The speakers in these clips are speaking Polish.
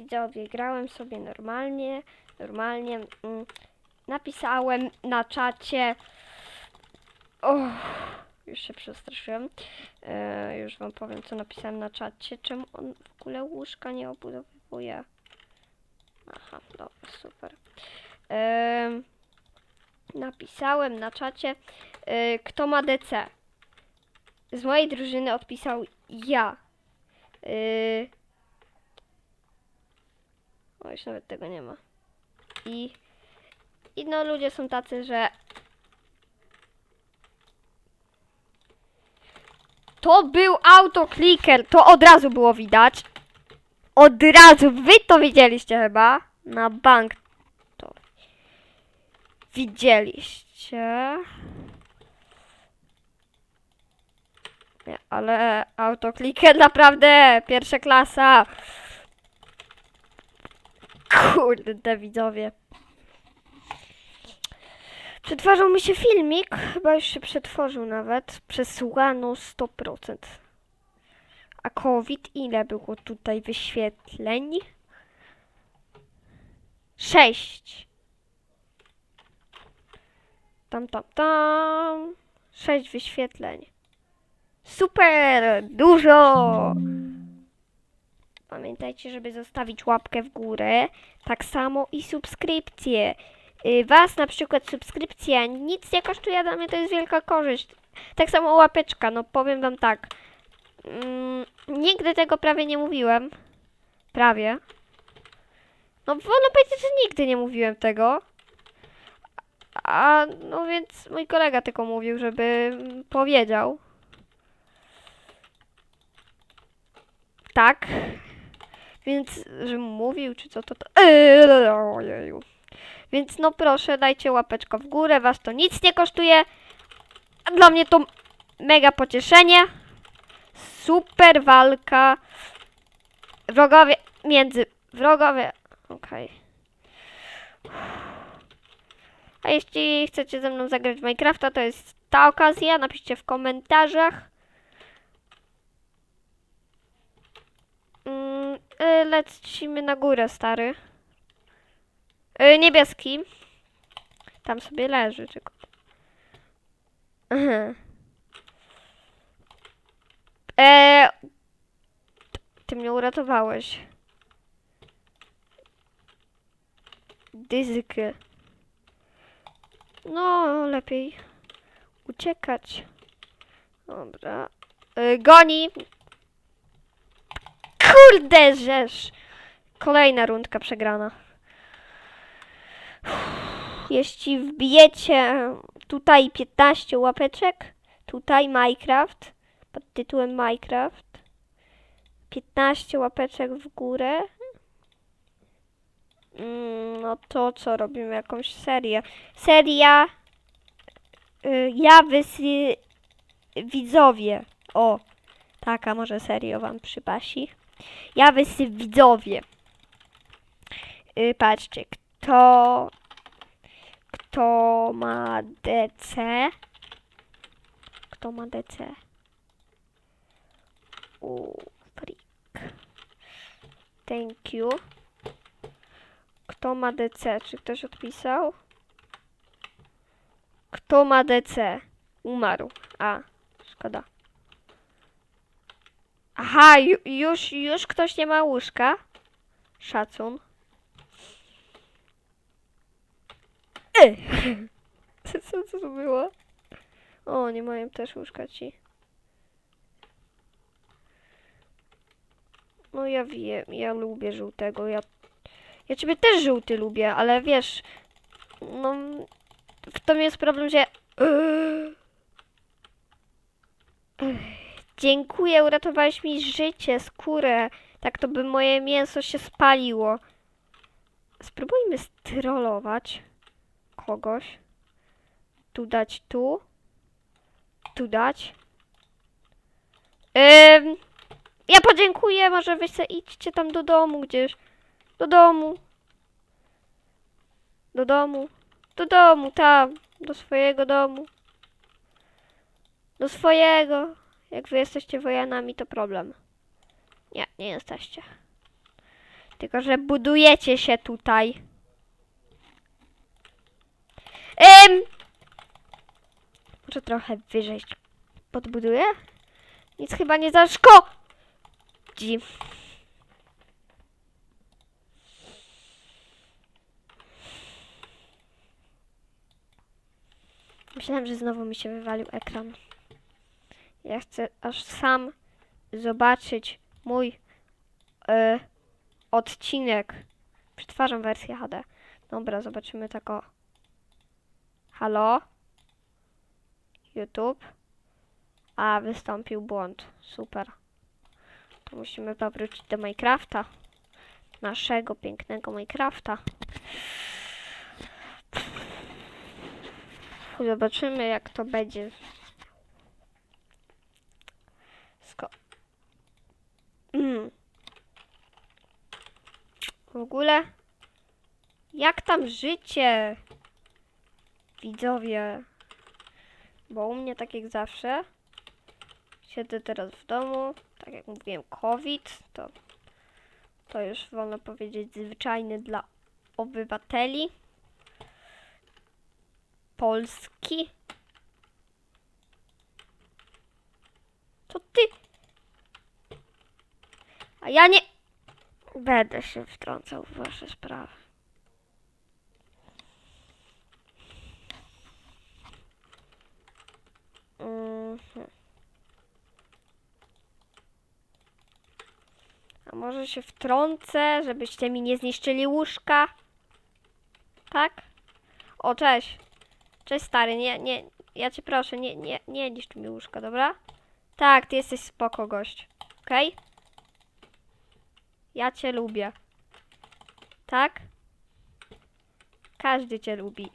widzowie, grałem sobie normalnie, normalnie. Mm, napisałem na czacie. O, już się przestraszyłem. E, już wam powiem, co napisałem na czacie. Czemu on w ogóle łóżka nie obudowuje? Aha, dobra, super. Em, napisałem na czacie, e, kto ma DC. Z mojej drużyny odpisał ja. Yy... O, już nawet tego nie ma. I, I no ludzie są tacy, że To był autokliker, to od razu było widać. Od razu, wy to widzieliście chyba. Na bank to widzieliście. Nie, ale autokliker naprawdę pierwsza klasa. Kurde widzowie. Przetwarzał mi się filmik, chyba już się przetworzył nawet, przesłano 100%. A COVID ile było tutaj wyświetleń? 6. Tam, tam, tam. 6 wyświetleń. Super! Dużo! Pamiętajcie, żeby zostawić łapkę w górę. Tak samo i subskrypcję. Y, Was na przykład subskrypcja nic nie kosztuje, dla mnie to jest wielka korzyść. Tak samo łapeczka, no powiem wam tak. Mm, nigdy tego prawie nie mówiłem. Prawie. No wolno powiedzieć, że nigdy nie mówiłem tego. A no więc mój kolega tylko mówił, żeby powiedział. Tak. Więc, że mówił, czy co to to. Eee, ojeju. Więc no proszę, dajcie łapeczkę w górę, was to nic nie kosztuje. A dla mnie to mega pocieszenie. Super walka. Wrogowie między wrogowie. Okej. A jeśli chcecie ze mną zagrać w Minecrafta, to jest ta okazja. Napiszcie w komentarzach. Mm, y, lecimy na górę, stary. Y, niebieski. Tam sobie leży, tylko. Aha. E, ty mnie uratowałeś. Dyzyky. No, lepiej uciekać. Dobra. Y, goni. Kurde. Kolejna rundka przegrana. Jeśli wbijecie tutaj 15 łapeczek, tutaj Minecraft, pod tytułem Minecraft, 15 łapeczek w górę, mm, no to co, robimy jakąś serię. Seria y, Ja wysy widzowie. O, taka może serio wam przypasi. Ja wysy widzowie. Y, patrzcie, kto kto ma DC? Kto ma DC? U, freak. Thank you. Kto ma DC? Czy ktoś odpisał? Kto ma DC? Umarł. A, szkoda. Aha, ju, już, już ktoś nie ma łóżka. Szacun. Ej! Co, co to było? O, nie mają też łóżka ci. No ja wiem, ja lubię żółtego, ja... Ja ciebie też żółty lubię, ale wiesz... No... W tym jest problem, że... Dziękuję, uratowałeś mi życie, skórę. Tak to by moje mięso się spaliło. Spróbujmy strollować kogoś. Tu dać tu. Tu dać. Ym, ja podziękuję, może wy se idźcie tam do domu gdzieś. Do domu. Do domu. Do domu, tam. Do swojego domu. Do swojego. Jak wy jesteście wojanami, to problem. Nie, nie jesteście. Tylko, że budujecie się tutaj. Ym! Może trochę wyżej podbuduję? Nic chyba nie zaszkodzi. Myślałem, że znowu mi się wywalił ekran. Ja chcę aż sam zobaczyć mój e, odcinek. Przetwarzam wersję HD. Dobra, zobaczymy tak o. Halo? YouTube? A, wystąpił błąd. Super. To musimy powrócić do Minecrafta. Naszego pięknego Minecrafta. Zobaczymy jak to będzie. Sko mm. W ogóle jak tam życie? Widzowie. Bo u mnie tak jak zawsze. Siedzę teraz w domu. Tak jak mówiłem, COVID to, to już wolno powiedzieć zwyczajny dla obywateli. Polski. To ty. A ja nie będę się wtrącał w wasze sprawy. Mhm. A może się wtrącę, żebyście mi nie zniszczyli łóżka? Tak? O, cześć. Cześć stary, nie, nie, ja cię proszę, nie, nie, nie niszcz mi łóżka, dobra? Tak, ty jesteś spoko gość, okej? Ja cię lubię. Tak? Każdy cię lubi.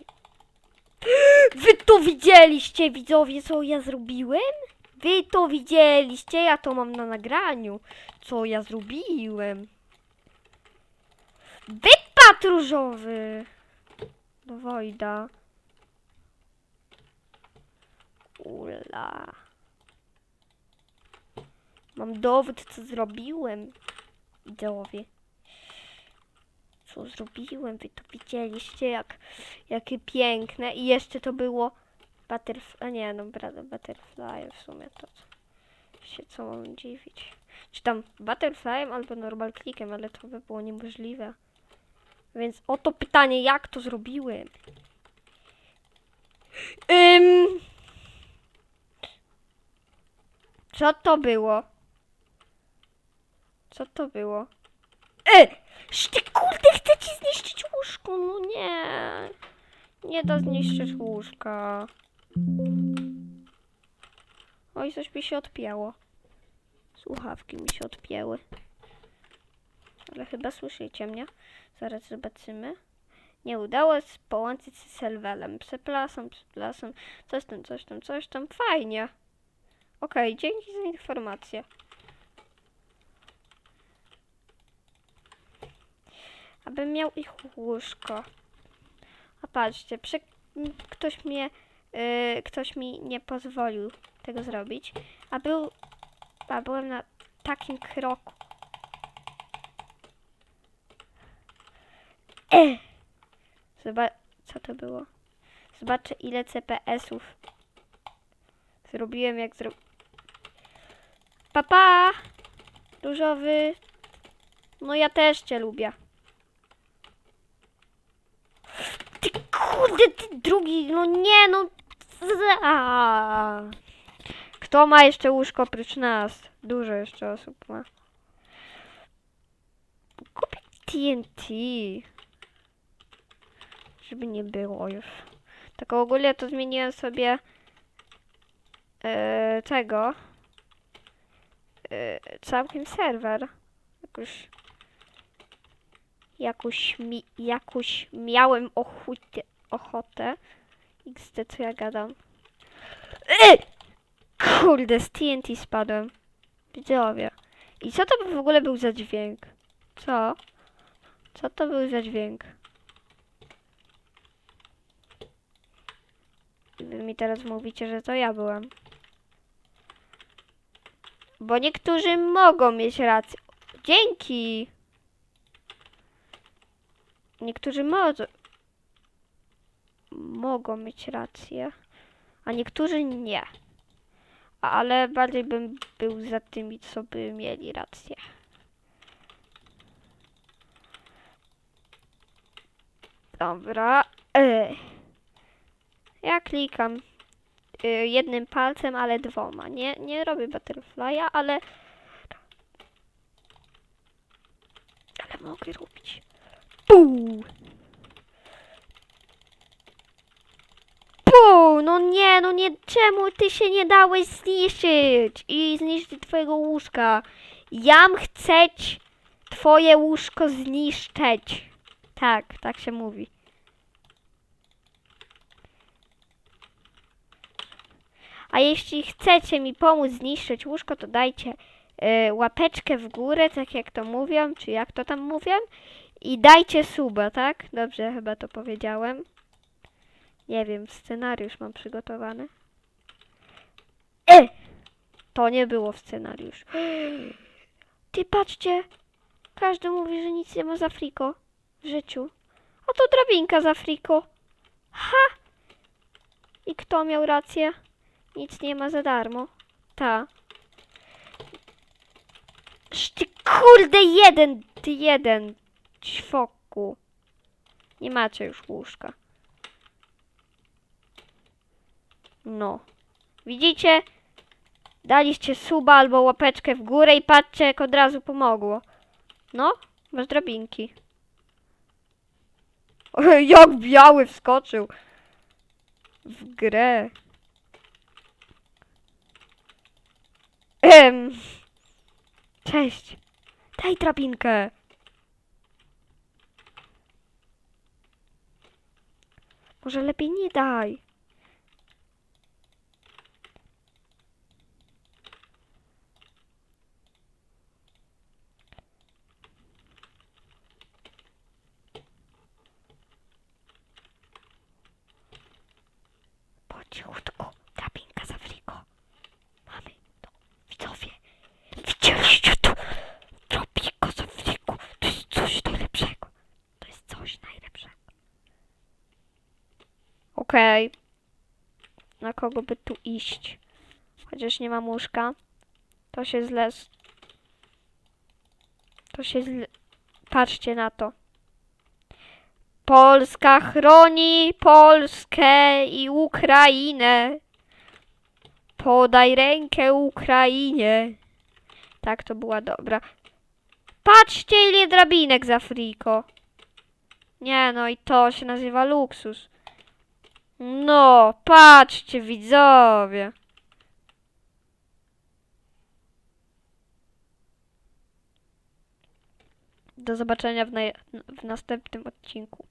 Wy to widzieliście, widzowie, co ja zrobiłem? Wy to widzieliście, ja to mam na nagraniu, co ja zrobiłem. Wypad różowy. Do Wojda. Ula. Mam dowód, co zrobiłem. Widzowie. Co zrobiłem? Wy to widzieliście, jak, jakie piękne. I jeszcze to było butterfly. A nie, no butterfly w sumie to się co mam dziwić. Czy tam butterflyem albo normal clickiem, ale to by było niemożliwe. Więc oto pytanie, jak to zrobiłem? Ym... Co to było? Co to było? E! Ty kurde, chcę ci zniszczyć łóżko, no nie. Nie da zniszczyć łóżka. Oj, coś mi się odpięło. Słuchawki mi się odpięły. Ale chyba słyszycie mnie. Zaraz zobaczymy. Nie udało się połączyć się z Selwelem. Przepraszam, przepraszam. Coś tam, coś tam, coś tam. Fajnie. Okej, dzięki za informację. Abym miał ich łóżko. A patrzcie, przy... ktoś mnie, yy, ktoś mi nie pozwolił tego zrobić. A był, a byłem na takim kroku. E! Zobacz, co to było? Zobaczę ile CPS-ów zrobiłem jak zro... Papa! Różowy. No ja też cię lubię. Ty kurde, ty drugi, no nie, no. Kto ma jeszcze łóżko oprócz nas? Dużo jeszcze osób ma. Kupię TNT. Żeby nie było już. Tak ogólnie to zmieniłem sobie e, tego e, całkiem serwer. Jakoś jakoś mi, jakoś miałem ochutę, ochotę. XD, co ja gadam? E! Kurde, z TNT spadłem. Widzowie. I co to w ogóle był za dźwięk? Co? Co to był za dźwięk? Wy mi teraz mówicie, że to ja byłem. Bo niektórzy mogą mieć rację. Dzięki! niektórzy mogą, mogą mieć rację, a niektórzy nie. Ale bardziej bym był za tymi, co by mieli rację. Dobra. Ja klikam y, jednym palcem, ale dwoma. Nie, nie robię butterfly'a, ale... Ale mogę robić. Puu! Puu! No nie, no nie, czemu ty się nie dałeś zniszczyć i zniszczyć twojego łóżka? Jam chceć twoje łóżko zniszczyć. Tak, tak się mówi. A jeśli chcecie mi pomóc zniszczyć łóżko, to dajcie y, łapeczkę w górę, tak jak to mówią, czy jak to tam mówią. I dajcie suba, tak? Dobrze, chyba to powiedziałem. Nie wiem, scenariusz mam przygotowany. E! To nie było w scenariusz. Ty patrzcie! Każdy mówi, że nic nie ma za friko w życiu. A to drabinka za friko. Ha! I kto miał rację? Nic nie ma za darmo. Ta. Ty kurde jeden, ty jeden. Ćwoku. Nie macie już łóżka. No. Widzicie? Daliście suba albo łapeczkę w górę i patrzcie jak od razu pomogło. No, masz drabinki. Jak biały wskoczył. W grę. Em. Cześć. Daj drabinkę. Może lepiej nie daj. Po cichutku, drabinka za friko. Mamy to. Widzowie, widzieliście to? Drabinka za friko. To jest coś najlepszego. To jest coś najlepszego. Okej. Na kogo by tu iść? Chociaż nie mam łóżka. To się źle... s- To się źle... Patrzcie na to. Polska chroni Polskę i Ukrainę. Podaj rękę Ukrainie. Tak, to była dobra. Patrzcie, ile drabinek za friko. Nie, no i to się nazywa luksus. No, patrzcie, widzowie. Do zobaczenia w, w następnym odcinku.